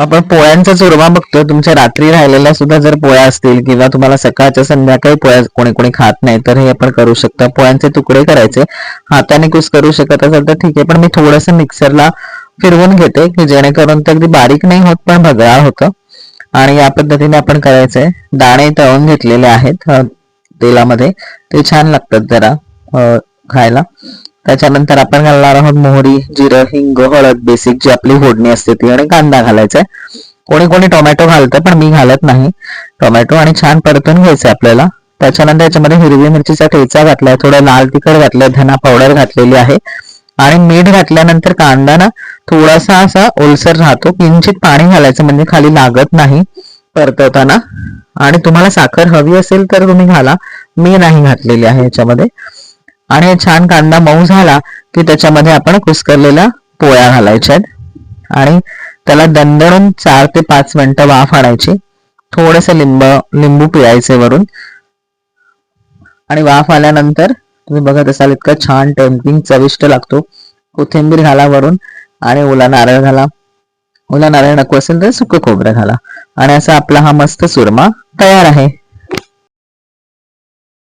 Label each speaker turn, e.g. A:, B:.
A: आपण पोळ्यांचा चुरमा बघतो तुमच्या रात्री राहिलेल्या सुद्धा जर पोळ्या असतील किंवा तुम्हाला सकाळच्या संध्याकाळी पोळ्या कोणी कोणी खात नाही तर हे आपण करू शकता. पोळ्यांचे तुकडे करायचे. हाताने कुस करू शकत असेल तर ठीक आहे पण मी थोडस मिक्सरला फिरवून घेते की जेणेकरून ते अगदी बारीक नाही होत पण भगळा होतं. आणि या पद्धतीने आपण करायचंय. दाणे तळून घेतलेले आहेत तेलामध्ये. ते छान लागतात जरा खायला. त्याच्यानंतर आपण घालणार आहोत मोहरी जिरं हिंग हळद बेसिक जी आपली फोडणी असते ती आणि कांदा घालायचा आहे कोणी कोणी टोमॅटो घालतं पण मी घालत नाही. टोमॅटो आणि छान परतून घ्यायचं आपल्याला. त्याच्यानंतर याच्यामध्ये हिरवी मिरचीचा ठेचा घातलाय थोडं लाल तिखट घातलंय धना पावडर घातलेली आहे. आणि मीठ घातल्यानंतर कांदा ना थोडासा असा ओलसर राहतो किंचित पाणी घालायचं म्हणजे खाली लागत नाही परतवताना आणि तुम्हाला साखर हवी असेल तर तुम्ही घाला. मी नाही घातलेली आहे याच्यामध्ये. आणि छान कांदा मऊ झाला की त्याच्यामध्ये आपण कुस्करलेल्या पोळ्या घालायच्या आणि त्याला दणदणून चार ते पाच मिनिटं वाफ आणायची. थोडस लिंब लिंबू पिळायचे वरून. आणि वाफ आल्यानंतर तुम्ही बघत असाल इतका छान टेम्पिंग चविष्ट लागतो. कोथिंबीर घाला वरून आणि ओला नारळ घाला. ओला नारळ नको असेल तर सुकं खोबरं घाला. आणि असा आपला हा मस्त सुरमा तयार आहे.